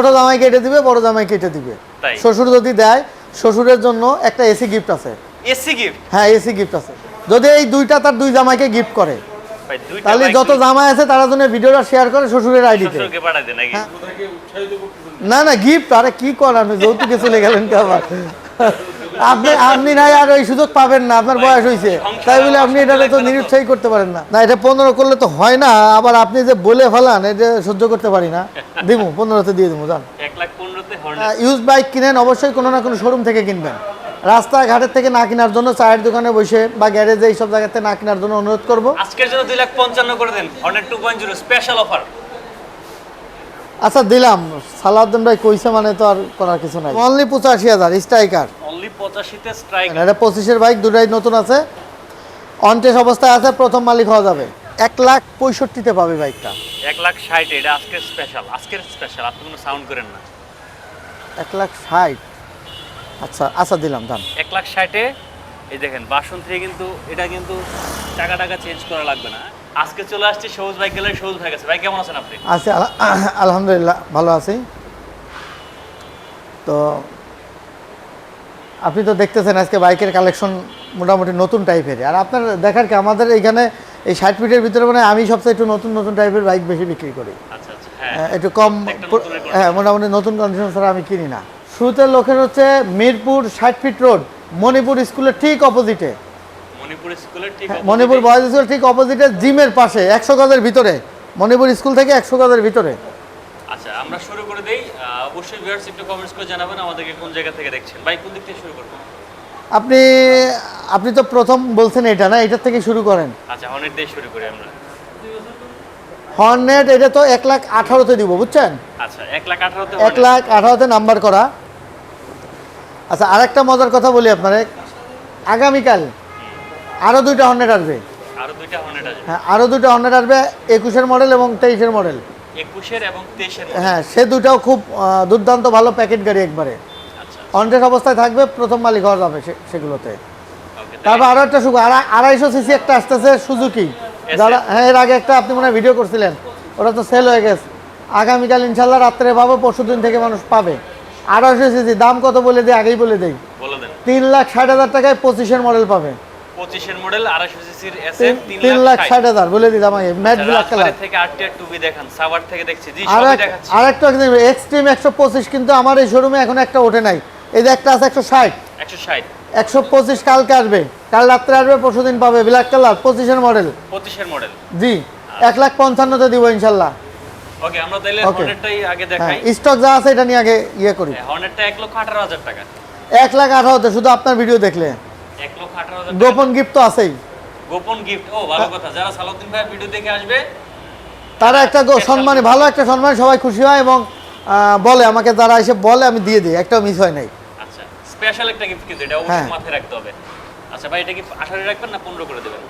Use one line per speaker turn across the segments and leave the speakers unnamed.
ছোট জামাই কেটে দিবে বড় জামাই কেটে দিবে। শ্বশুর যদি দেয় শ্বশুরের জন্য একটা এসি গিফট আছে।
এসি গিফট
হ্যাঁ এসি গিফট আছে। যদি এই দুইটা তার দুই জামাইকে গিফট করে। তাহলে যত জামাই আছে তারা জন্য ভিডিওটা শেয়ার করে শ্বশুরের আইডিতে হ্যাঁ। না না গিফট আরে কি করানো যৌতুকে চলে গেলেন কি আবার। আপনি আপনি নাই আর ওই সুযোগ পাবেন না আপনার বয়স হয়েছে তাই বলে আপনি এটাতে তো নিরুৎসাহী করতে পারেন না। না এটা পনেরো করলে তো হয় না আবার আপনি যে বলে ফেলান এটা সহ্য করতে পারি না। দিমু পনেরোতে দিয়ে দিবো জান ইউজ বাইক কিনেন অবশ্যই কোনো না কোনো শোরুম থেকে কিনবেন। রাস্তাঘাটের থেকে না কেনার জন্য চায়ের দোকানে বসে বা গ্যারেজে এইসব জায়গাতে না কেনার জন্য অনুরোধ করব।
আজকের জন্য দুই লাখ পঞ্চান্ন করে দেন Hornet two point zero special offer
আচ্ছা দিলাম। সালাউদ্দিন ভাই কইছে মানে তো আর করার কিছু নাই। অনলি পঁচাশি হাজার স্ট্রাইকার
অনলি স্ট্রাইক
এটা বাইক দুটাই নতুন আছে। অবস্থায় আছে প্রথম মালিক হওয়া যাবে। এক লাখ পঁয়ষট্টিতে পাবে বাইকটা
এক লাখ ষাট এটা আজকের স্পেশাল আজকের স্পেশাল আপনি কোনো সাউন্ড করেন না।
এক লাখ ষাট। আচ্ছা আচ্ছা দিলাম দাম।
এক লাখ ষাটে এই দেখেন বাসন থেকে কিন্তু এটা কিন্তু টাকা টাকা চেঞ্জ করা লাগবে না। আজকে চলে আসছে সবুজ গেলে সবুজ ভাই গেছে ভাই কেমন আছেন আপনি?
আছি আলহামদুলিল্লাহ ভালো আছি। তো আপনি তো দেখতেছেন আজকে বাইকের কালেকশন মোটামুটি নতুন টাইপের আর আপনার দেখার কি আমাদের এখানে এই ষাট ফিটের ভিতরে মানে আমি সবচেয়ে একটু নতুন নতুন টাইপের বাইক বেশি বিক্রি করি।
আচ্ছা আচ্ছা হ্যাঁ
হ্যাঁ, একটু কম। হ্যাঁ মোটামুটি নতুন কন্ডিশন ছাড়া আমি কিনি না। শুরুতে লোকের হচ্ছে মিরপুর ষাট ফিট রোড মণিপুর স্কুলের ঠিক অপোজিটে
মণিপুর স্কুলের ঠিক
হ্যাঁ, বয়েজ স্কুল ঠিক অপোজিটে জিমের পাশে একশো গজের ভিতরে। মণিপুর স্কুল থেকে একশো গজের ভিতরে।
আচ্ছা আমরা শুরু করে দেই অবশ্যই ভিউয়ার্স একটু কমেন্টস করে জানাবেন আমাদেরকে কোন জায়গা থেকে দেখছেন। ভাই কোন দিক থেকে শুরু করব
আপনি আপনি তো প্রথম বলছেন এটা না? এটার থেকে শুরু করেন।
আচ্ছা হর্নেট দিয়ে শুরু করি আমরা।
হর্নেট এটা তো এক লাখ আঠারোতে দিব বুঝছেন?
আচ্ছা এক লাখ আঠারোতে
এক লাখ আঠারোতে নাম্বার করা। আচ্ছা আরেকটা মজার কথা বলি আপনার। আগামীকাল আরও দুইটা হর্নেট আসবে।
আরও দুইটা হর্নেট আছে
হ্যাঁ আরও দুটো হন্ড্রেড আসবে একুশের মডেল এবং তেইশের মডেল
একুশের এবং তেইশের
হ্যাঁ সে দুটাও খুব দুর্দান্ত ভালো প্যাকেট গাড়ি একবারে।
আচ্ছা।
অবস্থায় থাকবে প্রথম মালিক হওয়া যাবে সেগুলোতে। তারপর আরও একটা সুখ আড়াই আড়াইশো সিসি একটা আসতেছে সুজুকি যারা হ্যাঁ এর আগে একটা আপনি মনে হয় ভিডিও করছিলেন। ওটা তো সেল হয়ে গেছে। আগামীকাল ইনশাল্লাহ রাত্রে পাবো পরশু দিন থেকে মানুষ পাবে। আড়াইশো সিসি দাম কত বলে দিই আগেই বলে দেই। তিন লাখ ষাট হাজার টাকায় পঁচিশের মডেল পাবে।
পঁচিশের মডেল আড়াইশো সিসির
তিন লাখ ষাট। হাজার বলে আগে ম্যাট ব্ল্যাক কালার
থেকে আরটিআর টুবি দেখান সাভার থেকে দেখছি জি
আর একটা এক্সট্রিম একশো পঁচিশ কিন্তু আমার এই শোরুমে এখন একটা ওঠে নাই। এই যে একটা আছে একশো ষাট।
একশো ষাট।
একশো পঁচিশ কালকে আসবে। কাল রাত্রে আসবে পরশু দিন পাবে ব্ল্যাক কালার পঁচিশের মডেল
পঁচিশের মডেল
জি এক লাখ পঞ্চান্নতে দিব ইনশাল্লাহ।
ওকে আমরা হর্নেটটাই আগে
হ্যাঁ
দেখাই।
স্টক যা আছে এটা নিয়ে আগে ইয়ে করি।
হর্নেটটা এক লক্ষ আঠারো হাজার টাকা।
এক লাখ আঠারোতে শুধু আপনার ভিডিও দেখলে। গোপন গিফট তো আছেই।
গোপন গিফট ও ভালো কথা। যারা সালাউদ্দিন ভাই ভিডিও দেখে আসবে
তারা একটা সম্মানী ভালো একটা সম্মান সবাই খুশি হয় এবং বলে। আমাকে যারা এসে বলে আমি দিয়ে দিই। একটাও মিস হয় নাই।
আচ্ছা স্পেশাল একটা গিফট কিন্তু এটা
হ্যাঁ।
অবশ্যই মাথায় রাখতে হবে। আচ্ছা ভাই এটা কি আঠারো রাখবেন না পনেরো করে দেবেন?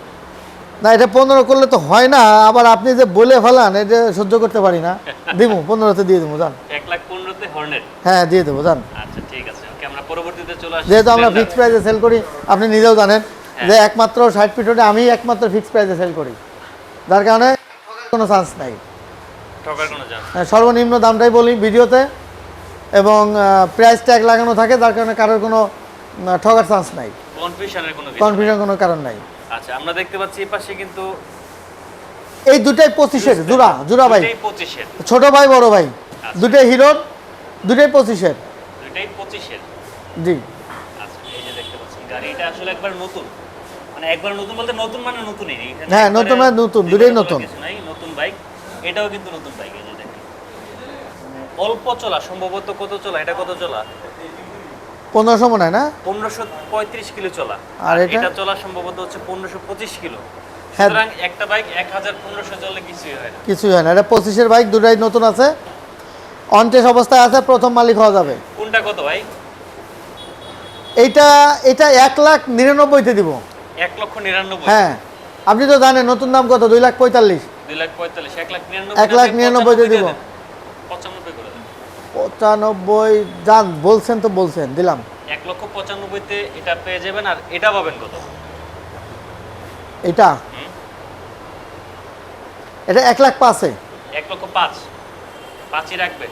না এটা পনেরো করলে তো হয় না। আবার আপনি যে বলে ফেলান এটা সহ্য করতে পারি না। দিব পনেরোতে দিয়ে দেবো জান
এক লাখ পনেরোতে হর্নেট।
হ্যাঁ দিয়ে দেবো জান
আচ্ছা ঠিক আছে ওকে আমরা পরবর্তীতে চলে আসি
যেহেতু আমরা
Splendor।
ফিক্স প্রাইসে সেল করি আপনি নিজেও জানেন যে একমাত্র ষাট ফিটে আমি একমাত্র ফিক্স প্রাইসে সেল করি। যার কারণে কোনো চান্স নাই। হ্যাঁ, সর্বনিম্ন দামটাই বলি ভিডিওতে এবং প্রাইস ট্যাগ লাগানো থাকে যার কারণে কারোর কোনো ঠকার চান্স নাই।
কনফিউশনের কোনো
কনফিউশন কোনো কারণ নাই।
আচ্ছা আমরা দেখতে পাচ্ছি এই পাশে কিন্তু
এই দুটাই পঁচিশের জোড়া জোড়া ভাই। ছোট ভাই বড় ভাই। দুটাই হিরোর দুটাই পঁচিশের।
দুটাই পঁচিশের।
জি।
আচ্ছা এই যে দেখতে পাচ্ছেন গাড়িটা আসলে একবার নতুন। মানে একবার নতুন বলতে নতুন মানে নতুনই
হ্যাঁ, নতুন মানে নতুন, দুটোই নতুন।
নতুন বাইক। এটাও কিন্তু নতুন বাইক এই যে দেখেন। অল্প চলা সম্ভবত কত চলা? এটা কত চলা?
পনেরোশো মনে হয় না?
পনেরোশো পঁয়ত্রিশ কিলো চলা।
আর এটা?
চলা সম্ভবত হচ্ছে পনেরোশো পঁচিশ কিলো।
হ্যাঁ।
সুতরাং একটা বাইক এক হাজার পনেরোশো চললে কিছুই হয় না।
কিছুই হয় না। এটা পঁচিশের বাইক দুটাই নতুন আছে। অনটেস অবস্থায় আছে প্রথম মালিক হওয়া যাবে।
কোনটা কত ভাই?
এইটা এটা এক লাখ নিরানব্বইতে দিব।
এক লক্ষ নিরানব্বই।
হ্যাঁ। আপনি তো জানেন নতুন দাম কত? দুই লাখ পঁয়তাল্লিশ।
দুই লাখ পঁয়তাল্লিশ এক লাখ নিরানব্বই
এক লাখ নিরানব্বই দিয়ে দিব।
পঁচানব্বই
পঁচানব্বই যান বলছেন তো বলছেন দিলাম।
এক লক্ষ পঁচানব্বইতে এটা পেয়ে যাবেন আর এটা পাবেন কত?
এটা? এটা এক লাখ পাঁচে।
এক লক্ষ পাঁচ। পাঁচই রাখবে।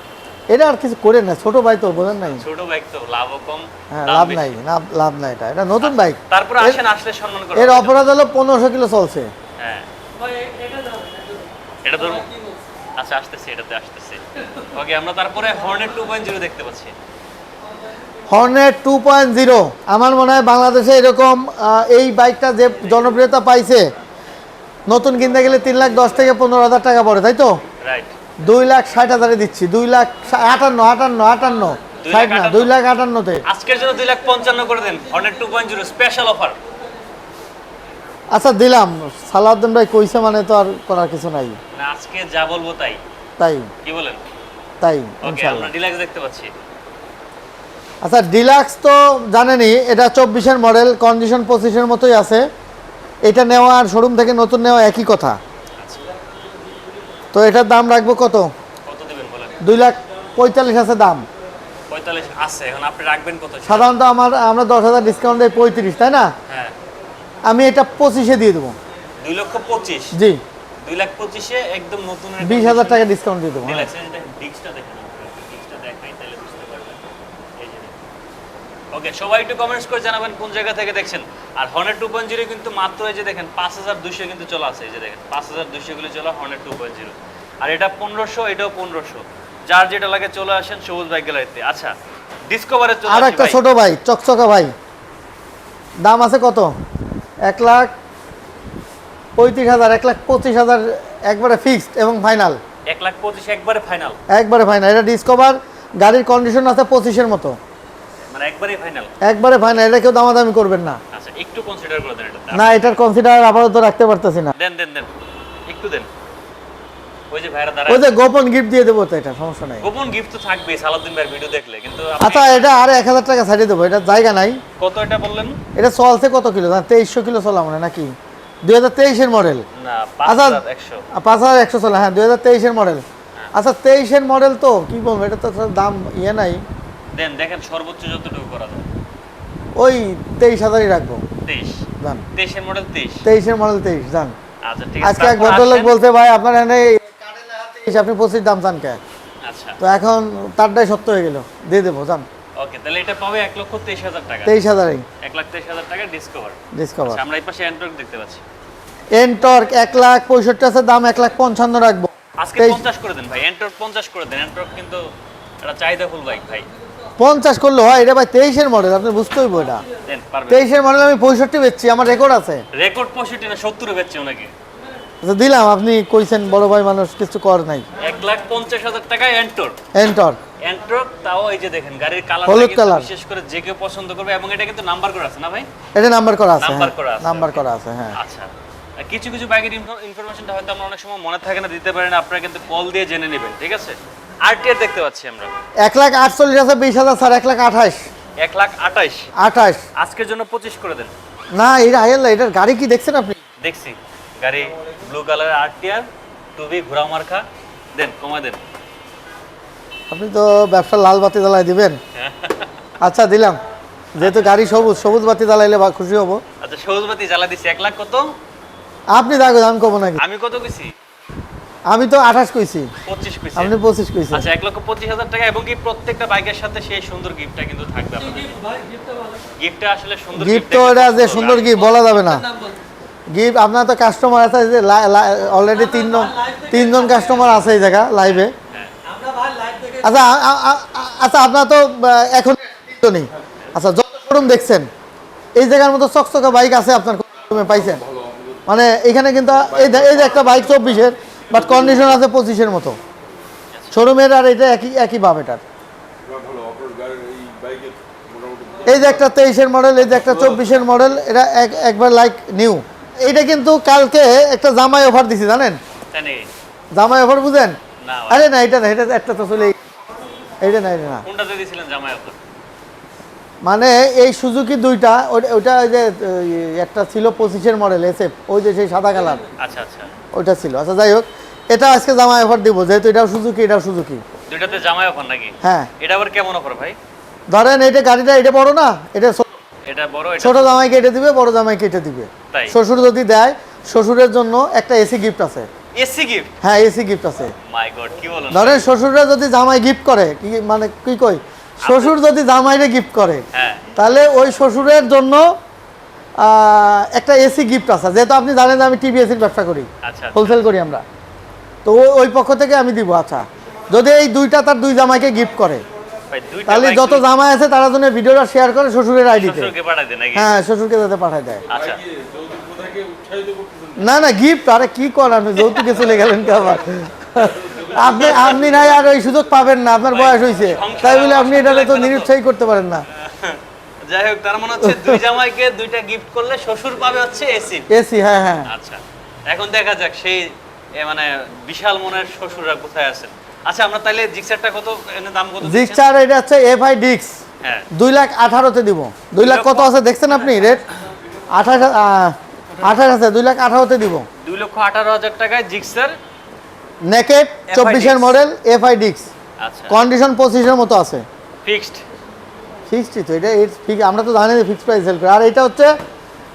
এটা আর কিছু করে না ছোট বাইক তো বোঝেন নাই।
ছোট বাইক তো লাভও কম
হ্যাঁ লাভ নাই লাভ লাভ নাই এটা। এটা নতুন বাইক
তারপরে
এর-
আসেন আসলে সম্মান করো
এর অপরাধ হলো পনেরোশো কিলো চলছে।
হ্যাঁ। এটা ধরুন আচ্ছা আসতেছে এটাতে আসতেছে। ওকে আমরা তারপরে হর্নেট টু পয়েন্ট জিরো দেখতে পাচ্ছি।
হর্নেট টু পয়েন্ট জিরো আমার মনে হয় বাংলাদেশে এরকম এই বাইকটা যে জনপ্রিয়তা পাইছে নতুন কিনতে গেলে তিন লাখ দশ থেকে পনেরো হাজার টাকা পড়ে তাই তো?
রাইট
দুই লাখ ষাট হাজারে দিচ্ছি। দুই লাখ আটান্ন আটান্ন আটান্ন। ষাট
লাখ
না দুই লাখ আটান্নতে।
আজকের জন্য দুই লাখ পঞ্চান্ন করে দেন। Hornet two point zero special offer
আচ্ছা দিলাম। সালাউদ্দিন ভাই কইছে মানে তো আর করার কিছু নাই।
আজকে যা বলব তাই।
তাই।
কি বলেন?
তাই
আমরা ডিলাক্স দেখতে পাচ্ছি।
আচ্ছা ডিলাক্স তো জানেনই এটা চব্বিশের মডেল কন্ডিশন পঁচিশের মতোই আছে। এটা নেওয়া আর শোরুম থেকে নতুন নেওয়া একই কথা। তো এটার দাম রাখব কত? দুই লাখ পঁয়তাল্লিশ আছে দাম। সাধারণত আমার আমরা দশ হাজার ডিসকাউন্ট দেয় পঁয়ত্রিশ তাই না?
হ্যাঁ।
আমি এটা পঁচিশে দিয়ে দেবো।
দুই লক্ষ পঁচিশ?
জি।
দুই লাখ পঁচিশে একদম নতুন
বিশ হাজার টাকা ডিসকাউন্ট দিয়ে দেবো হ্যাঁ।
ডিলাক্স এই দেখেন ডিস্কটা দেখেন ডিস্কটা দেখাই তাহলে বুঝতে পারবেন এই যে ওকে সবাই একটু কমেন্টস করে জানাবেন কোন জায়গা থেকে দেখছেন। আর হর্নেট টু পয়েন্ট জিরো কিন্তু মাত্র এই যে দেখেন পাঁচ হাজার দুশো কিন্তু চলে আসে এই যে দেখেন পাঁচ হাজার দুশো গুলো চলে হর্নেট টু পয়েন্ট জিরো আর এটা পনেরোশো এটাও পনেরোশো। যার যেটা লাগে চলে আসেন সবুজ বাইক গ্যালারিতে আচ্ছা ডিসকভারে চলে
আর একটা ছোট ভাই চকচকা ভাই। দাম আছে কত? এক লাখ পঁয়ত্রিশ হাজার এক লাখ পঁচিশ হাজার একবারে ফিক্সড এবং ফাইনাল
এক লাখ পঁচিশ একবারে ফাইনাল
একবারে ফাইনাল এটা ডিসকভার গাড়ির কন্ডিশন আছে পঁচিশের মতো।
মানে ফাইনাল
একবারে ফাইনাল এটা কেউ দামাদামি করবেন না।
আচ্ছা একটু কনসিডার করে দেন এটা।
না এটার কনসিডার আপাতত রাখতে পারতেছি না।
দেন দেন দেন। একটু দেন। ওই যে ভাইরা
ওই যে গোপন গিফট দিয়ে দেবো তো এটা সমস্যা নেই।
গোপন গিফট তো থাকবে সালাউদ্দিন ভাইয়ের ভিডিও দেখলে। কিন্তু
আচ্ছা এটা আর এক হাজার টাকা ছাড়িয়ে দেবো এটা জায়গা নাই।
কত এটা বললেন?
এটা চলছে কত কিলো? কিলো চলা মনে নাকি? মডেল
না
আচ্ছা চলে হ্যাঁ মডেল আচ্ছা তেইশের মডেল তো কি বলব এটা তো দাম ইয়ে নাই।
দেন দেখেন সর্বোচ্চ যতটুকু করা যায়।
ওই তেইশ হাজারই রাখব।
তেইশ।
জান।
তেইশের মডেল তেইশ।
তেইশের মডেল তেইশ জান।
আচ্ছা ঠিক আছে
আজকে এক ভদ্রলোক। বলছে ভাই আপনার এখানে তেইশ আপনি পঁচিশ দাম চান কে?
আচ্ছা।
তো এখন তারটাই সত্য হয়ে গেল। দিয়ে দেবো জান।
ওকে তাহলে এটা পাবে এক লক্ষ তেইশ হাজার টাকা।
তেইশ হাজারই।
এক লাখ তেইশ হাজার টাকা ডিসকভার
ডিসকভার
আচ্ছা আমরা এই পাশে অ্যান্ড্রয়েড দেখতে পাচ্ছি।
এনটর্ক এক লাখ পঁয়ষট্টি আছে দাম এক লাখ পঞ্চান্ন রাখব।
আজকে পঞ্চাশ করে দেন ভাই। অ্যান্ড্রয়েড পঞ্চাশ করে দেন। অ্যান্ড্রয়েড কিন্তু এটা চাহিদা ফুল বাইক ভাই।
পঞ্চাশ করলে হয় এটা ভাই তেইশের মডেল আপনি বুঝতে হইব এটা। তেইশের মডেল আমি পঁয়ষট্টি বেচছি আমার রেকর্ড আছে।
রেকর্ড পঁয়ষট্টি না সত্তর বেচছে ওনাকে।
আচ্ছা, দিলাম আপনি কইছেন বড় ভাই মানুষ কিছু কর নাই।
এক লাখ পঞ্চাশ হাজার টাকায় অ্যান্টর
এনটর্ক
অ্যান্ট্রক তাও এই যে দেখেন গাড়ির কালার
হলুদ colour।
বিশেষ করে যে কেউ পছন্দ করবে এবং এটা কিন্তু নাম্বার করা আছে না ভাই?
এটা নাম্বার করা আছে
নাম্বার করা আছে,
নাম্বার করা আছে হ্যাঁ।
আচ্ছা। কিছু কিছু বাইকের ইনফরমেশনটা হয়তো আমরা অনেক সময় মনে থাকে না দিতে পারেন আপনারা কিন্তু কল দিয়ে জেনে নেবেন ঠিক আছে? আরটিআর দেখতে পাচ্ছি আমরা।
এক লাখ আটচল্লিশ আছে বিশ হাজার স্যার এক লাখ আঠাশ।
এক লাখ আঠাইশ
আঠাশ।
আজকের জন্য পঁচিশ করে দেন।
না এটা আয়াল্লা এটার গাড়ি কি দেখছেন আপনি?
দেখছি। গাড়ি ব্লু কালার আরটিআর টুবি ঘোড়া মার্কা। দেন কমায় দেন।
আপনি তো ব্যবসা লাল বাতি জ্বালাই দিবেন। আচ্ছা দিলাম। যেহেতু গাড়ি সবুজ সবুজ বাতি জ্বালাইলে বা খুশি হব।
আচ্ছা সবুজবাতি জ্বালা দিছি। এক লাখ কত?
আপনি দেখো আমি কব নাকি?
আমি কত কইছি?
আমি তো আঠাশ কইছি।
পঁচিশ কইছি।
আপনি পঁচিশ কইছেন।
আচ্ছা এক লক্ষ পঁচিশ হাজার টাকা এবং কি প্রত্যেকটা বাইকের সাথে সেই সুন্দর গিফটটা কিন্তু থাকবে আপনাদের? গিফটটা আসলে সুন্দর
গিফট তো এটা যে সুন্দর গিফট বলা যাবে না। গিফট আপনার তো কাস্টমার আছে যে অলরেডি তিনজন তিনজন কাস্টমার আছে এই জায়গা লাইভে আচ্ছা আ- আ- আ- আ- আচ্ছা আপনার তো এখন নেই আচ্ছা যত শোরুম দেখছেন এই জায়গার মতো চকচকা বাইক আছে আপনার পাইছেন। মানে এখানে কিন্তু এই যে একটা বাইক চব্বিশের বাট কন্ডিশন আছে পঁচিশের মতো। শোরুমের আর এটা একই একই ভাব এটার।
এই
যে একটা তেইশের মডেল এই যে একটা চব্বিশের মডেল এটা এক একবার লাইক নিউ এইটা কিন্তু কালকে একটা জামাই অফার দিছি জানেন? জামাই অফার বুঝেন? আরে না এটা না এটা একটা তো চলে এইটা না এটা না।
কোনটাতে দিয়েছিলেন জামাই অফার
মানে এই সুজুকি দুইটা ওটা ওই যে একটা ছিল পঁচিশের মডেল এসএফ ওই যে সেই সাদা কালার।
আচ্ছা আচ্ছা।
ওইটা ছিল। আচ্ছা যাই হোক এটা আজকে জামাই অফার দিব যেহেতু এটাও সুজুকি এটাও সুজুকি।
দুইটাতে জামাই অফার নাকি?
হ্যাঁ।
এটা আবার কেমন অফার ভাই?
ধরেন এটা গাড়িটা এটা বড় না? এটা ছোট-
এটা বড় এটা
ছোট জামাই কেটে দিবে বড় জামাই কেটে দিবে। শ্বশুর যদি দেয় শ্বশুরের জন্য একটা এসি গিফট আছে।
এসি গিফট
হ্যাঁ এসি গিফট আছে।
মাই গড কি বলেন
ধরেন শ্বশুররা যদি জামাই গিফট করে কি মানে কি কই? শ্বশুর যদি জামাইরে গিফট করে
হ্যাঁ।
তাহলে ওই শ্বশুরের জন্য একটা এসি গিফট আছে। যেহেতু আপনি জানেন যে আমি টিভি এসির ব্যবসা করি
আচ্ছা
হোলসেল করি আমরা। তো ওই- ওই পক্ষ থেকে আমি দিব আচ্ছা। যদি এই দুইটা তার দুই জামাইকে গিফট করে তাহলে যত জামাই আছে তারা জন্য ভিডিওটা শেয়ার করে শ্বশুরের আইডিতে হ্যাঁ শ্বশুরকে যাতে পাঠায় দেয়।
আচ্ছা।
না না গিফট আরে কি কর আপনি যৌতুকে চলে গেলেন কি আবার। আপনি আপনি নাই আর ওই সুযোগ পাবেন না আপনার বয়স হয়েছে তাই বলে আপনি এটাতে তো নিরুৎসাহী করতে পারেন না।
যাই হোক তার মানে হচ্ছে দুই জামাইকে দুইটা গিফট করলে শ্বশুর পাবে হচ্ছে এসি
এসি হ্যাঁ হ্যাঁ।
আচ্ছা এখন দেখা যাক সেই মানে বিশাল মনের শ্বশুররা কোথায় আছেন। আচ্ছা আমরা তাহলে জিক্সারটা কত দাম কত?
জিক্সার এটা হচ্ছে এফ আই ডিক্স
হ্যাঁ।
দুই লাখ আঠারোতে দিব। দুই লাখ কত আছে দেখছেন আপনি রেট? আঠাশ আঠাশ আছে দুই লাখ আঠারোতে দিব।
দুই লক্ষ আঠারো হাজার টাকায় জিক্সার
নেকেট
FI
চব্বিশের
Dix।
মডেল এফ আই ডিক্স
আচ্ছা।
কন্ডিশন পঁচিশের মতো আছে।
ফিক্সড
ফিক্সডই তো এটা এর ঠিক আমরা তো জানি ফিক্সড প্রাইস সেল করে। আর এটা হচ্ছে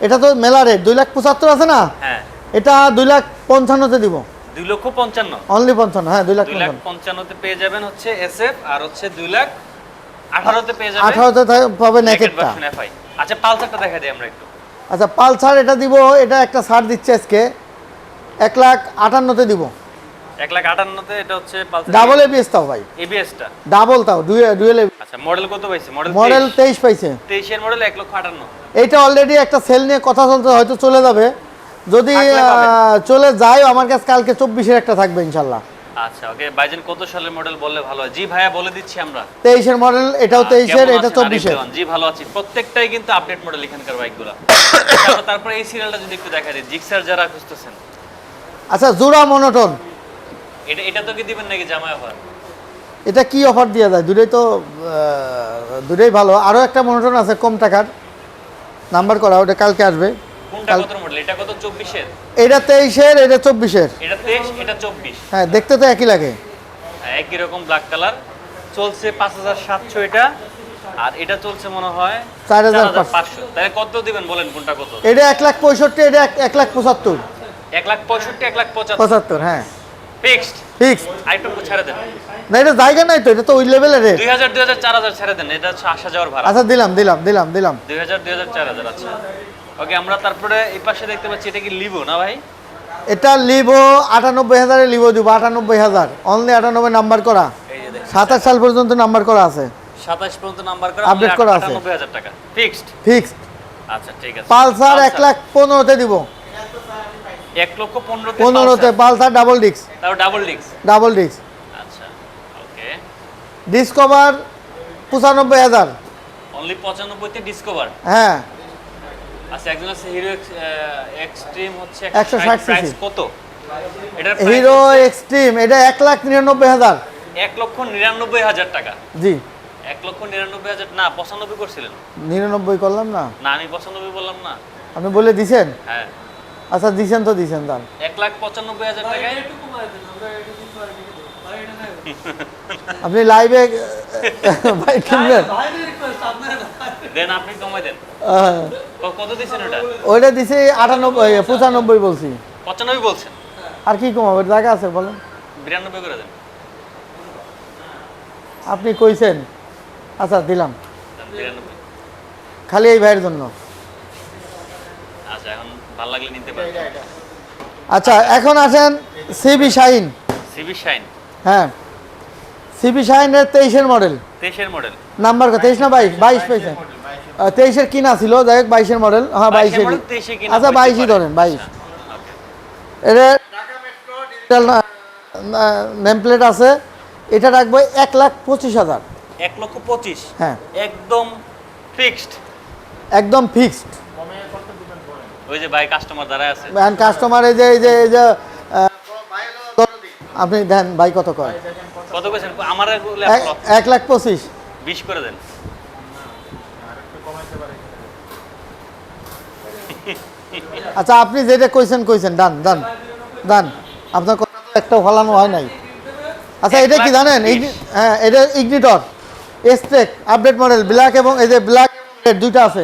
এটা তো মেলা রেট দুই লাখ পঁচাত্তর আছে না?
হ্যাঁ।
এটা দুই লাখ পঞ্চান্নতে দিব।
দুই লক্ষ পঞ্চান্ন।
অনলি পঞ্চান্ন হ্যাঁ দুই লাখ
দুই লাখ
পঞ্চান্ন।
পঞ্চান্নতে পেয়ে যাবেন হচ্ছে এসএফ আর হচ্ছে দুই লাখ আঠারোতে পেয়ে যাবেন
আঠারোতে থাক- পাবে
নেকেট
নেকেটটা
আচ্ছা পালসারটা দেখা দিই আমরা একটু।
আচ্ছা পালসার এটা দিব এটা একটা ছাড় দিচ্ছে আজকে। এক লাখ আটান্নতে দিব।
এক লাখ আটান্নতে এটা হচ্ছে
ডাবল এবিএস তাও ভাই।
এবিএসটা
ডাবল তাও ডুয়েল
আচ্ছা মডেল কত পাইছে? মডেল
মডেল তেইশ পাইছে।
তেইশের মডেল এক লক্ষ আটান্ন।
এইটা অলরেডি একটা সেল নিয়ে কথা চলতে হয়তো চলে যাবে। যদি যায় আমার কাছে কালকে চব্বিশের একটা থাকবে ইনশাল্লাহ।
আচ্ছা ওকে বাইজেন কত সালের মডেল বললে ভালো হয়? জি ভাইয়া বলে দিচ্ছি আমরা।
তেইশের মডেল এটাও তেইশের
কেমন
এটা
আছেন?
চব্বিশের।
জি ভালো আছি। প্রত্যেকটাই কিন্তু আপডেট মডেল এখানকার বাইকগুলো তারপরে এই সিরিয়ালটা যদি একটু দেখা জিক্সার যারা খুঁজতেছেন।
আচ্ছা জোড়া মনোটন
এটা এটা তো কি দিবেন নাকি জামাই অফার?
এটা কি অফার দেওয়া যায়? দুটোই তো দুটোই ভালো। আরও একটা মনোটন আছে কম টাকার। নাম্বার করা ওটা কালকে আসবে।
এটা
তেইশের এটা চব্বিশের।
এটা তেইশ এটা চব্বিশ।
হ্যাঁ দেখতে তো একই লাগে।
একই রকম ব্ল্যাক কালার চলছে পাঁচ হাজার সাতশো এটা। আর এটা চলছে মনে হয়
চার হাজার
পাঁচশো। তাহলে কত দিবেন বলেন কোনটা কত?
এটা এক লাখ পঁয়ষট্টি এটা এক- লাখ পঁচাত্তর।
এক লাখ পঁয়ষট্টি এক লাখ পঁচাত্তর
হ্যাঁ।
ফিক্সড।
ফিক্স
আইটম ছেড়ে দেন।
না এটা জায়গা নাই তো এটা তো ওই লেভেলের রেট
দুই হাজার দুই হাজার চার হাজার ছেড়ে দেন এটা আসা যাওয়ার ভাড়া।
আচ্ছা দিলাম দিলাম দিলাম দিলাম।
দুই হাজার দুই হাজার চার হাজার আচ্ছা। ওকে আমরা তারপরে এই পাশে দেখতে পাচ্ছি এটা কি লিভো না ভাই?
এটা লিভো আটানব্বই হাজারে লিভো দিব আটানব্বই হাজার। অনলি আটানব্বই নাম্বার করা।
এই যে দেখেন।
সাতাশ সাল পর্যন্ত নাম্বার করা আছে।
সাতাশ পর্যন্ত নাম্বার করে
Update করা আছে।
আটানব্বই হাজার টাকা। ফিক্সড
ফিক্সড
আচ্ছা ঠিক আছে।
পালসার এক লাখ পনেরোতে দিব।
এক লক্ষ পনেরোতে
পনেরোতে পালসার। ডাবল
তাও ডাবল
ডাবল ডিক্স
আচ্ছা ওকে।
ডিসকভার পঁচানব্বই হাজার।
অনলি পঁচানব্বইতে ডিসকভার
হ্যাঁ।
আচ্ছা একজন আছে হিরো এক্সট্রিম হচ্ছে
160
প্রাইস
cc
কত? এটার
হিরো এক্সট্রিম এটা এক লাখ নিরানব্বই হাজার।
এক লক্ষ নিরানব্বই হাজার টাকা।
জি।
এক লক্ষ নিরানব্বই হাজার না পঁচানব্বই করছিলেন।
নিরানব্বই করলাম না।
না আমি পঁচানব্বই বললাম না।
আপনি বলে দিছেন?
হ্যাঁ।
আচ্ছা দিছেন তো দিছেন দাম
এক লাখ পঁচানব্বই হাজার টাকায়?
আপনি লাইভে ভাই কিনবেন?
দেন আপনি কমাই দেন। কত দিচ্ছেন ওটা?
ওইটা দিছি আটানব্বই পঁচানব্বই বলছি।
পঁচানব্বই বলছেন?
আর কি কমাবো জায়গা আছে বলেন।
বিরানব্বই করে দেন।
আপনি কইছেন। আচ্ছা দিলাম। খালি এই ভাইয়ের জন্য।
ভালো লাগলে নিতে পারেন।
আচ্ছা এখন আসেন সিবি শাইন
সিবি শাইন
হ্যাঁ। সিবি শাইনের তেইশের মডেল
তেইশের মডেল
নাম্বার কত? তেইশ না বাইশ? বাইশ পেয়েছেন আহ, তেইশের কিনা ছিল? যাই হোক বাইশের মডেল হ্যাঁ বাইশের
model, 23 এ কিনা
আচ্ছা বাইশই। ধরেন বাইশ। এটা নেম প্লেট আছে। এটা রাখব এক লাখ পঁচিশ হাজার।
এক লক্ষ পঁচিশ?
হ্যাঁ।
একদম ফিক্সড
একদম ফিক্সড
ওই যে ভাই কাস্টমার দাঁড়ায় আছে।
কাস্টমার এই যে এই যে এই যে আপনি দেন ভাই কত কয়?
কত কইছেন? আমার
এক- লাখ পঁচিশ।
বিশ করে দেন।
আচ্ছা আপনি যেটা কইছেন কইছেন। ডান ডান ডান আপনার কথা একটা ফলানো হয় নাই। আচ্ছা এটা কি জানেন। হ্যাঁ এটা Ignitor. Xtec update model black এবং এই যে ব্ল্যাক দুইটা আছে।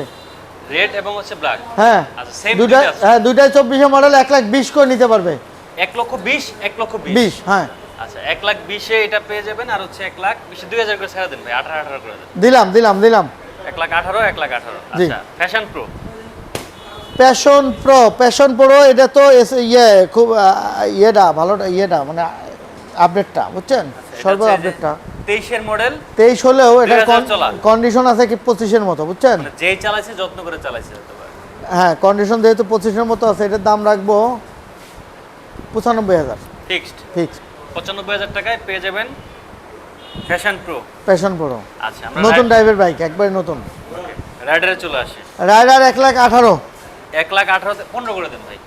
রেড এবং হচ্ছে ব্ল্যাক
হ্যাঁ
আচ্ছা,
দুইটা। হ্যাঁ দুইটাই চব্বিশে মডেল এক লাখ বিশ করে নিতে পারবে।
এক লক্ষ বিশ এক লক্ষ বিশ।
হ্যাঁ।
আচ্ছা এক লাখ বিশে এটা পেয়ে যাবেন আর হচ্ছে এক লাখ বিশে দুই হাজার করে ছেড়ে দেন ভাই আঠারো আঠারো করে
দিলাম দিলাম দিলাম।
এক লাখ আঠারো এক লাখ আঠারো। আচ্ছা fashion pro
passion pro passion pro এটা তো ইয়ে খুব ইয়েটা ভালোটা ইয়েটা মানে আপডেটটা বুঝছেন? সর্ব আপডেটটা
তেইশের মডেল।
তেইশ হলেও এটা কন্ডিশন আছে কি পঁচিশের মতো বুঝছেন?
মানে যেই চালাইছে যত্ন করে চালাইছে
হ্যাঁ কন্ডিশন যেহেতু পঁচিশের মতো আছে এটার দাম রাখব পঁচানব্বই হাজার।
ফিক্সড
ফিক্স
পঁচানব্বই হাজার টাকায় পেয়ে যাবেন ফ্যাশন প্রো
প্যাশন প্রো
আচ্ছা আমরা
নতুন টাইপের বাইক একবারে নতুন।
রাইডারে চলে আসি।
রাইডার এক লাখ আঠারো।
এক লাখ আঠারো পনেরো করে দেন ভাই।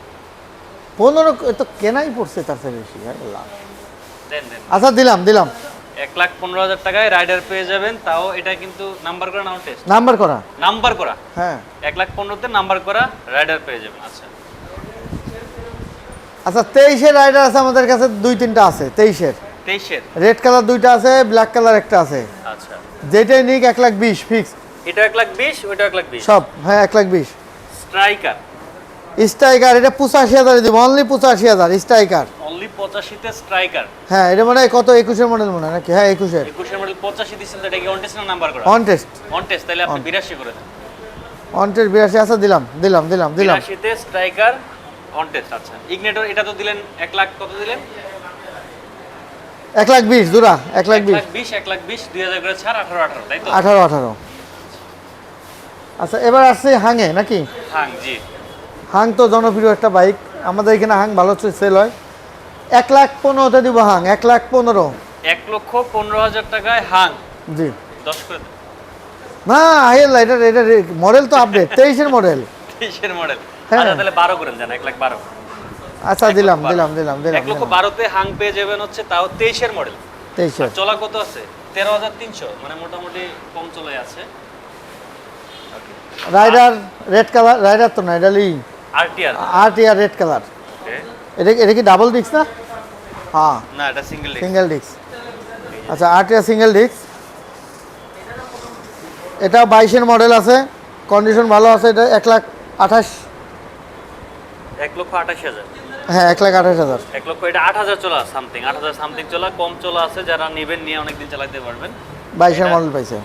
পনেরো এ তো কেনাই পড়ছে তার চেয়ে বেশি আল্লাহ। আচ্ছা দিলাম দিলাম।
এক লাখ পনেরো হাজার টাকায় রাইডার পেয়ে যাবেন তাও এটা কিন্তু নাম্বার করা নাও টেস্ট
নাম্বার করা?
নাম্বার করা।
হ্যাঁ।
এক লাখ পনেরোতে নাম্বার করা রাইডার পেয়ে যাবেন। আচ্ছা।
আচ্ছা তেইশের রাইডার আছে আমাদের কাছে দুই তিনটা আছে তেইশের।
তেইশের।
রেড কালার দুইটা আছে ব্ল্যাক কালার একটা আছে।
আচ্ছা।
যেটাই নিক এক লাখ বিশ ফিক্স।
এটা এক লাখ বিশ ওইটা এক লাখ বিশ।
সব হ্যাঁ এক লাখ বিশ।
স্ট্রাইকার।
স্ট্রাইকার এটা পঁচাশি হাজার দিব অনলি পঁচাশি হাজার স্ট্রাইকার।
Only পঁচাশিতে striker.
হ্যাঁ এটা মনে হয় কত একুশের মডেল মনে হয় নাকি? হ্যাঁ একুশের।
একুশের মডেল পঁচাশি দিচ্ছেন এটা কি অনটেস্ট না নাম্বার করা?
অন টেস্ট
অনটেস্ট তাহলে আপনি বিরাশি করে দেন।
অন টেস্ট বিরাশি আছে দিলাম দিলাম দিলাম দিলাম।
বিরাশিতে স্ট্রাইকার অনটেস্ট আচ্ছা। ইগনেটর এটা তো দিলেন এক লাখ কত দিলেন?
এক লাখ বিশ দুরা এক লাখ বিশ।
লাখ বিশ এক লাখ বিশ দুই হাজার করে ছাড় আঠারো আঠারো তাই তো?
আঠারো আঠারো। আচ্ছা এবার আসছে হাঙে নাকি?
হ্যাঁ জি।
হাং তো জনপ্রিয় একটা বাইক। আমাদের এখানে হাং ভালো সেল হয়। এক লাখ পনেরোতে দিব হাং এক লাখ পনেরো।
এক লক্ষ পনেরো হাজার টাকায় হাং।
জি।
দশ করে
না হাইল এটা এটা মডেল তো আপডেট তেইশের মডেল
তেইশের মডেল
হ্যাঁ।
আচ্ছা তাহলে বারো করেন যান এক লাখ বারো।
আচ্ছা দিলাম দিলাম দিলাম দিলাম
এক লক্ষ বারোতে হাং পেয়ে যাবেন হচ্ছে তাও তেইশের মডেল
তেইশের।
চলা কত আছে? তেরো হাজার তিনশো মানে মোটামুটি কম চলে আছে।
রাইডার রেড কালার রাইডার তো না এটা
আরটিআর
ইয়ার রেড কালার এটা এটা কি ডাবল ডিস্ক না? হ্যাঁ।
না এটা সিঙ্গেল
সিঙ্গেল ডিস্ক আচ্ছা ইয়ার সিঙ্গেল ডিস্ক এটা বাইশের মডেল আছে। কন্ডিশন ভালো আছে এটা এক লাখ আঠাশ।
এক লক্ষ আঠাশি হাজার।
হ্যাঁ এক লাখ আঠাশ হাজার।
এক লক্ষ এটা আট হাজার চলা সামথিং আট হাজার সামথিং চলা কম চলা আছে যারা নেবেন নিয়ে অনেকদিন চালাতে পারবেন।
বাইশের মডেল পাইছে।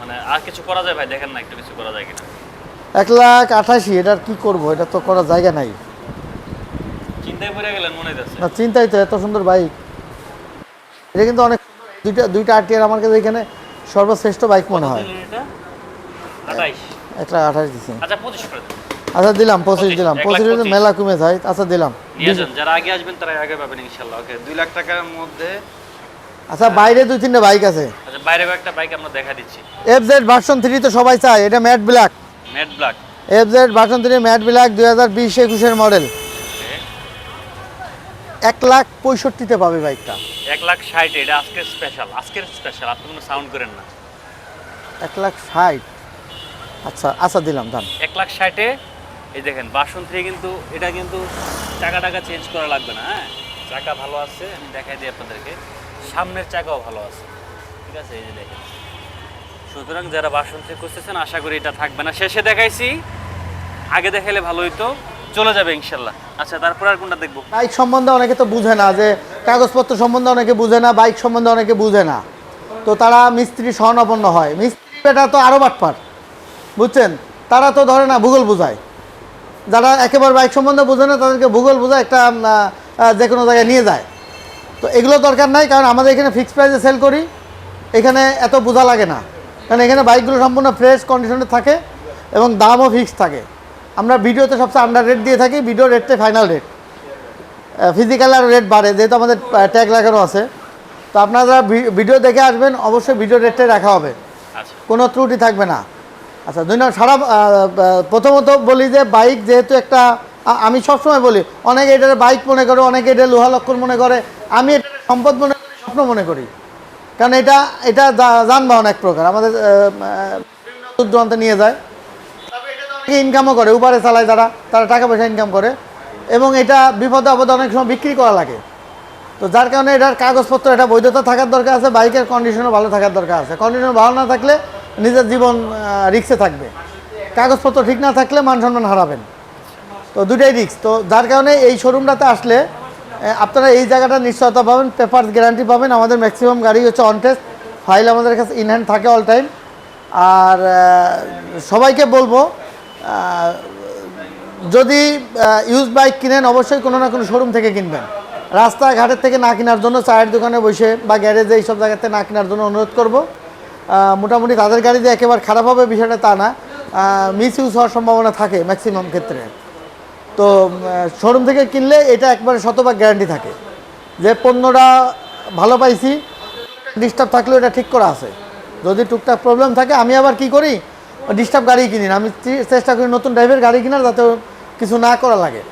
মানে আর কিছু করা যায় ভাই? দেখেন না একটু কিছু করা যায় কিনা।
এক লাখ আঠাশি এটার কি করব? এটা তো করার জায়গা নাই।
চিন্তায় পড়ে গেলেন মনে হচ্ছে
না চিন্তাই তো এত সুন্দর বাইক। এটা কিন্তু অনেক দুইটা দুইটা আর টিয়ার আমার কাছে এখানে সর্বশ্রেষ্ঠ বাইক মনে হয়। আঠাশ। দিচ্ছি
আচ্ছা
দিলাম পঁচিশ দিলাম। পঁচিশ। মেলা কমে যায়। আচ্ছা দিলাম।
যারা আগে আসবেন তারা আগে পাবেন ইনশাল্লাহ। ওকে দুই লাখ টাকার মধ্যে
আচ্ছা বাইরে দুই তিনটে বাইক আছে।
আচ্ছা বাইরে একটা বাইক আমরা দেখা দিচ্ছি।
এফ জেড ভার্সন থ্রি তো সবাই চায় এটা matte black
matte black
F Z version three matte black দুই হাজার বিশ একুশের মডেল এক লাখ পঁয়ষট্টিতে পাবে বাইকটা
এক লাখ ষাট এটা আজকের স্পেশাল আজকের স্পেশাল আপনি কোনো সাউন্ড করেন না।
এক লাখ ষাট। আচ্ছা আচ্ছা দিলাম দাম।
এক লাখ ষাটে এই দেখেন বাসন থেকে কিন্তু এটা কিন্তু চাকা টাকা চেঞ্জ করা লাগবে না হ্যাঁ? চাকা ভালো আছে আমি দেখাই দিই আপনাদেরকে। সামনের চাকাও ভালো আছে। ঠিক আছে এই যে দেখেন। সুতরাং যারা বাসন থেকে করতেছেন আশা করি এটা থাকবে না। শেষে দেখাইছি, আগে দেখাইলে ভালো হইতো, চলে যাবে ইনশাল্লাহ। আচ্ছা তারপর আর কোনটা দেখব?
বাইক সম্বন্ধে অনেকে তো বুঝে না যে কাগজপত্র সম্বন্ধে অনেকে বুঝে না, বাইক সম্বন্ধে অনেকে বুঝে না। তো তারা মিস্ত্রি স্বর্ণাপন্ন হয়। মিস্ত্রি বেটা তো আরও বাটপার, বুঝছেন? তারা তো ধরে না, ভূগোল বোঝায়। যারা একেবারে বাইক সম্বন্ধে বোঝে না, তাদেরকে ভূগোল বোঝায় একটা যে কোনো জায়গায় নিয়ে যায়। তো এগুলো দরকার নাই, কারণ আমাদের এখানে ফিক্সড প্রাইসে সেল করি। এখানে এত বোঝা লাগে না। কারণ এখানে বাইকগুলো সম্পূর্ণ ফ্রেশ কন্ডিশনে থাকে এবং দামও ফিক্সড থাকে। আমরা ভিডিওতে সবচেয়ে আন্ডার রেট দিয়ে থাকি ভিডিও রেটটাই ফাইনাল রেট ফিজিক্যাল আর রেট বাড়ে যেহেতু আমাদের ট্যাগ লাগানো আছে। তো আপনারা যারা ভিডিও দেখে আসবেন অবশ্যই ভিডিও রেটটাই রাখা হবে।
আচ্ছা।
কোনো ত্রুটি থাকবে না। আচ্ছা দুই নম্বর সারা প্রথমত বলি যে বাইক যেহেতু একটা আমি সবসময় বলি অনেকে এটার বাইক মনে করে অনেকে এটা লোহা লক্ষণ মনে করে আমি এটা সম্পদ মনে করি স্বপ্ন মনে করি। কারণ এটা এটা যানবাহন এক প্রকার। আমাদের দূরান্তে নিয়ে যায়। ইনকামও করে উপারে চালায় যারা, তারা টাকা পয়সা ইনকাম করে। এবং এটা বিপদে আপদে অনেক সময় বিক্রি করা লাগে। তো যার কারণে এটার কাগজপত্র, এটা বৈধতা থাকার দরকার আছে, বাইকের কন্ডিশনও ভালো থাকার দরকার আছে। কন্ডিশন ভালো না থাকলে নিজের জীবন রিক্সে থাকবে। কাগজপত্র ঠিক না থাকলে মান সম্মান হারাবেন। তো দুটাই রিক্স তো যার কারণে এই শোরুমটাতে আসলে আপনারা এই জায়গাটা নিশ্চয়তা পাবেন পেপার গ্যারান্টি পাবেন। আমাদের ম্যাক্সিমাম গাড়ি হচ্ছে অন টেস্ট ফাইল আমাদের কাছে ইনহ্যান্ড থাকে অল টাইম আর সবাইকে বলব যদি ইউজ বাইক কিনেন, অবশ্যই কোনো না কোনো শোরুম থেকে কিনবেন। রাস্তাঘাটের থেকে না কেনার জন্য চায়ের দোকানে বসে বা গ্যারেজে এইসব জায়গাতে না কেনার জন্য অনুরোধ করব। মোটামুটি তাদের গাড়ি গাড়িতে একেবারে খারাপ হবে বিষয়টা তা না। মিস ইউজ হওয়ার সম্ভাবনা থাকে ম্যাক্সিমাম ক্ষেত্রে। তো শোরুম থেকে কিনলে এটা একবারে শতভাগ গ্যারান্টি থাকে। যে পণ্যটা ভালো পাইছি ডিস্টার্ব থাকলেও এটা ঠিক করা আছে। যদি টুকটাক প্রবলেম থাকে, আমি আবার কি করি? ডিস্টার্ব গাড়ি কিনি আমি চেষ্টা করি নতুন ড্রাইভের গাড়ি কেনার যাতে কিছু না করা লাগে।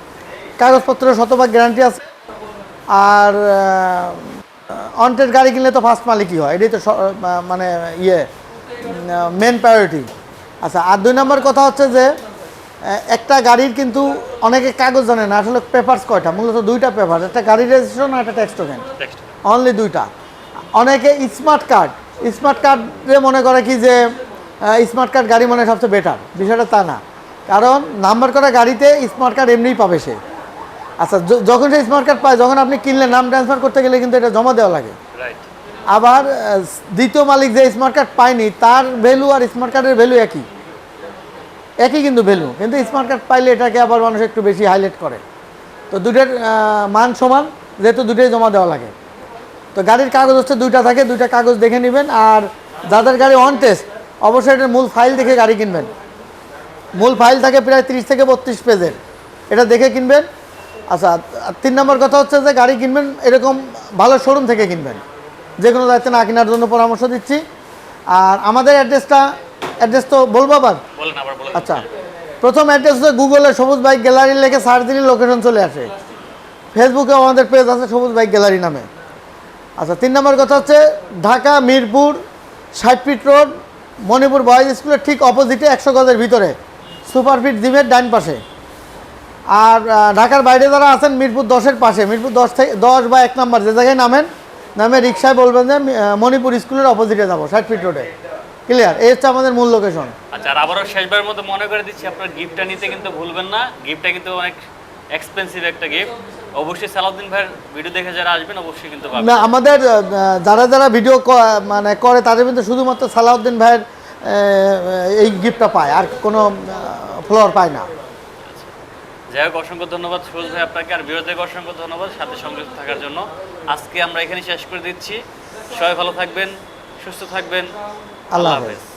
কাগজপত্র শতভাগ গ্যারান্টি আছে। আর অনটেড গাড়ি কিনলে তো ফার্স্ট মালিকই হয়। এটাই তো মানে ইয়ে মেন প্রায়োরিটি আচ্ছা আর দুই নম্বর কথা হচ্ছে যে একটা গাড়ির কিন্তু অনেকে কাগজ জানে না আসলে পেপারস কয়টা? মূলত দুইটা পেপার একটা গাড়ির রেজিস্ট্রেশন আর একটা ট্যাক্স টোকেন অনলি দুইটা। অনেকে স্মার্ট কার্ড স্মার্ট কার্ডে মনে করে কি যে স্মার্ট কার্ড গাড়ি মনে হয় সবচেয়ে বেটার বিষয়টা তা না। কারণ নাম্বার করা গাড়িতে স্মার্ট কার্ড এমনিই পাবে সে। আচ্ছা যখন সে স্মার্ট কার্ড পায় যখন আপনি কিনলে নাম ট্রান্সফার করতে গেলে কিন্তু এটা জমা দেওয়া লাগে। আবার দ্বিতীয় মালিক যে স্মার্ট কার্ড পায়নি তার ভ্যালু আর স্মার্ট কার্ডের ভ্যালু একই। একই কিন্তু ভ্যালু কিন্তু স্মার্ট কার্ড পাইলে এটাকে আবার মানুষ একটু বেশি হাইলাইট করে। তো দুটোর মান সমান, যেহেতু দুটোই জমা দেওয়া লাগে। তো গাড়ির কাগজ হচ্ছে দুইটা থাকে, দুইটা কাগজ দেখে নেবেন, আর যাদের গাড়ি অন টেস্ট অবশ্যই এটার মূল ফাইল দেখে গাড়ি কিনবেন। মূল ফাইল থাকে প্রায় তিরিশ থেকে বত্রিশ পেজের। এটা দেখে কিনবেন। আচ্ছা তিন নম্বর কথা হচ্ছে যে গাড়ি কিনবেন, এরকম ভালো শোরুম থেকে কিনবেন। যে কোনো দায়িত্বে না কেনার জন্য পরামর্শ দিচ্ছি। আর আমাদের অ্যাড্রেসটা অ্যাড্রেস তো বলব আবার?
বলেন আবার বলেন।
আচ্ছা প্রথম অ্যাড্রেস হচ্ছে গুগলে সবুজ বাইক গ্যালারি লেখে সার্চ দিলে লোকেশন চলে আসে। ফেসবুকে আমাদের পেজ আছে সবুজ বাইক গ্যালারি নামে। আচ্ছা তিন নম্বর কথা হচ্ছে ঢাকা মিরপুর ষাট ফিট রোড মণিপুর বয়েজ স্কুলের ঠিক অপোজিটে একশো গজের ভিতরে। সুপার ফিট জিমের ডাইন পাশে। আর ঢাকার বাইরে যারা আছেন মিরপুর দশের পাশে। মিরপুর দশ থেকে দশ বা এক নম্বর যে জায়গায় নামেন নামে রিক্সায় বলবেন যে মণিপুর স্কুলের অপোজিটে যাব ষাট ফিট রোডে ক্লিয়ার এই হচ্ছে আমাদের মূল লোকেশন
আচ্ছা আর আবারও শেষবারের মতো মনে করে দিচ্ছি আপনার গিফটটা নিতে কিন্তু ভুলবেন না। গিফটটা কিন্তু অনেক এক্সপেন্সিভ একটা গিফট অবশ্যই সালাউদ্দিন ভাইয়ের ভিডিও দেখে যারা আসবেন অবশ্যই কিন্তু পাবেন।
না আমাদের যারা যারা ভিডিও মানে করে তাদের কিন্তু শুধুমাত্র সালাউদ্দিন ভাইয়ের এই গিফটটা পায় আর কোনো ফ্লোর পায় না।
যাই হোক অসংখ্য ধন্যবাদ সুরজ ভাই আপনাকে আর বিরোধী অসংখ্য ধন্যবাদ সাথে সংযুক্ত থাকার জন্য। আজকে আমরা এখানে শেষ করে দিচ্ছি। সবাই ভালো থাকবেন সুস্থ থাকবেন।
আল্লাহ হাফেজ।